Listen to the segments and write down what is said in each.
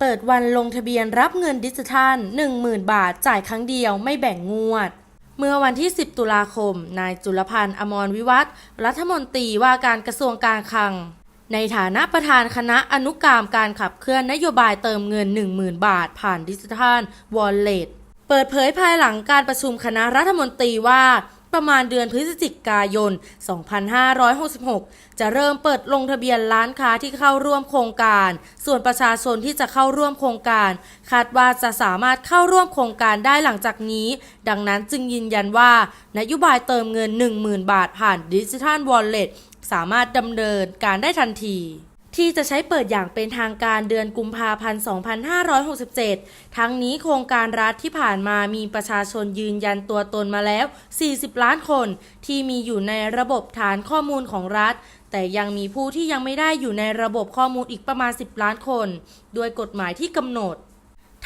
เปิดวันลงทะเบียนรับเงินดิจิทัล 10,000 บาทจ่ายครั้งเดียวไม่แบ่งงวด เมื่อวันที่ 10 ตุลาคม นายจุลพันธ์อมรวิวัฒรัฐมนตรีว่าการกระทรวงการคลัง ในฐานะประธานคณะอนุกรรมการขับเคลื่อนนโยบายเติมเงิน 10,000 บาท ผ่านดิจิทัลวอลเล็ตเปิดเผยภายหลังการประชุมคณะรัฐมนตรีว่า ประมาณเดือนพฤศจิกายน 2566 จะเริ่มเปิดลงทะเบียนร้านค้าที่เข้าร่วมโครงการ ส่วนประชาชนที่จะเข้าร่วมโครงการ คาดว่าจะสามารถเข้าร่วมโครงการได้หลังจากนี้ ดังนั้นจึงยืนยันว่านโยบายเติมเงิน 10,000 บาทผ่านดิจิทัลวอลเล็ตสามารถดำเนินการได้ทันที ที่จะใช้เปิดอย่างเป็นทางการเดือนกุมภาพันธ์ 2567 ทั้งนี้โครงการรัฐที่ผ่านมามีประชาชนยืนยันตัวตนมาแล้ว 40 ล้านคน ที่มีอยู่ในระบบฐานข้อมูลของรัฐ แต่ยังมีผู้ที่ยังไม่ได้อยู่ในระบบข้อมูลอีกประมาณ 10 ล้านคน ด้วยกฎหมายที่กำหนด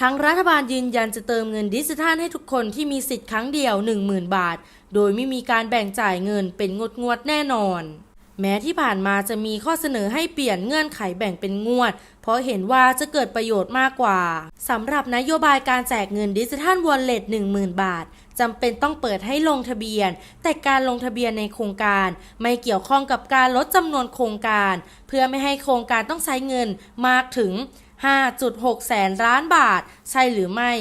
ทั้งรัฐบาลยืนยันจะเติมเงินดิจิทัลให้ทุกคนที่มีสิทธิ์ครั้งเดียว 10,000 บาท โดยไม่มีการแบ่งจ่ายเงินเป็นงวดงวดแน่นอน แม้ที่ผ่านมาจะมีข้อเสนอให้เปลี่ยนเงื่อนไขแบ่งเป็นงวด เพราะเห็นว่าจะเกิดประโยชน์มากกว่าสำหรับนโยบายการแจกเงินดิจิทัลวอลเล็ต10,000 บาทจำเป็นต้องเปิดให้ลงทะเบียน แต่การลงทะเบียนในโครงการ ไม่เกี่ยวข้องกับการลดจำนวนโครงการ เพื่อไม่ให้โครงการต้องใช้เงินมากถึง 5.6 แสนล้านบาท ใช่หรือไม่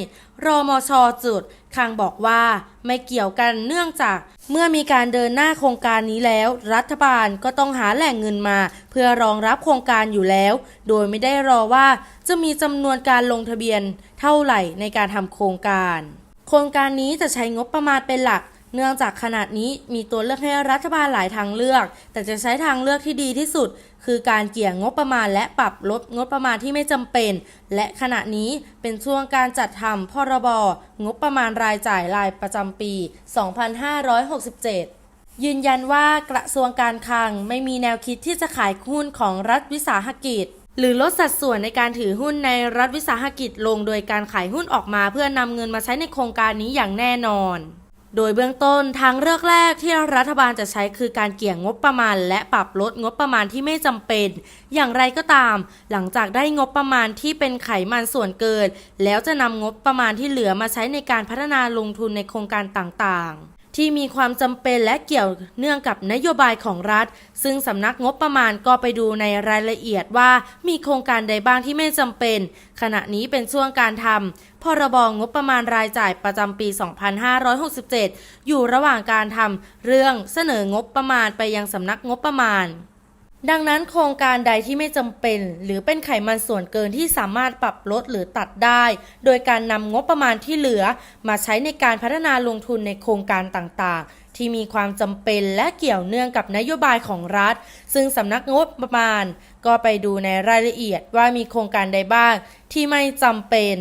รอมชจุดคางบอกว่าไม่เกี่ยวกันเนื่องจาก เมื่อมีการเดินหน้าโครงการนี้แล้ว รัฐบาลก็ต้องหาแหล่งเงินมา เพื่อรองรับโครงการอยู่แล้ว โดยไม่ได้รอว่าจะมีจำนวนการลงทะเบียนเท่าไหร่ในการทำโครงการ โครงการนี้จะใช้งบประมาณเป็นหลัก เนื่องจากขนาดนี้มีตัวเลือกให้รัฐบาลหลายทางเลือก แต่จะใช้ทางเลือกที่ดีที่สุด คือการเกี่ยงงบประมาณและปรับลดงบประมาณที่ไม่จำเป็น และขณะนี้เป็นช่วงการจัดทำพรบงบประมาณรายจ่ายรายประจำปี 2567ยืนยันว่ากระทรวงการคลังไม่มีแนวคิดที่จะขายหุ้นของรัฐวิสาหกิจ หรือลดสัดส่วนในการถือหุ้นในรัฐวิสาหกิจลงโดยการขายหุ้นออกมาเพื่อนำเงินมาใช้ในโครงการนี้อย่างแน่นอน โดยเบื้องต้นทางเลือกแรกที่รัฐบาลจะใช้คือการเกี่ยงงบประมาณ และปรับลดงบประมาณที่ไม่จำเป็น อย่างไรก็ตาม หลังจากได้งบประมาณที่เป็นไขมันส่วนเกิน แล้วจะนำงบประมาณที่เหลือมาใช้ในการพัฒนาลงทุนในโครงการต่างๆ ที่มีความจำเป็นและเกี่ยวเนื่องกับนโยบายของรัฐ ซึ่งสำนักงบประมาณก็ไปดูในรายละเอียดว่ามีโครงการใดบ้างที่ไม่จำเป็น ขณะนี้เป็นช่วงการทำพรบงบประมาณรายจ่ายประจำปี 2567 อยู่ระหว่างการทำเรื่องเสนองบประมาณไปยังสำนักงบประมาณ ดังนั้นโครงการใดที่ไม่จำเป็น หรือเป็นไขมันส่วนเกินที่สามารถปรับลดหรือตัดได้ โดยการนำงบประมาณที่เหลือ มาใช้ในการพัฒนาลงทุนในโครงการต่างๆ ที่มีความจำเป็นและเกี่ยวเนื่องกับนโยบายของรัฐ ซึ่งสำนักงบประมาณ ก็ไปดูในรายละเอียดว่ามีโครงการใดบ้างที่ไม่จำเป็น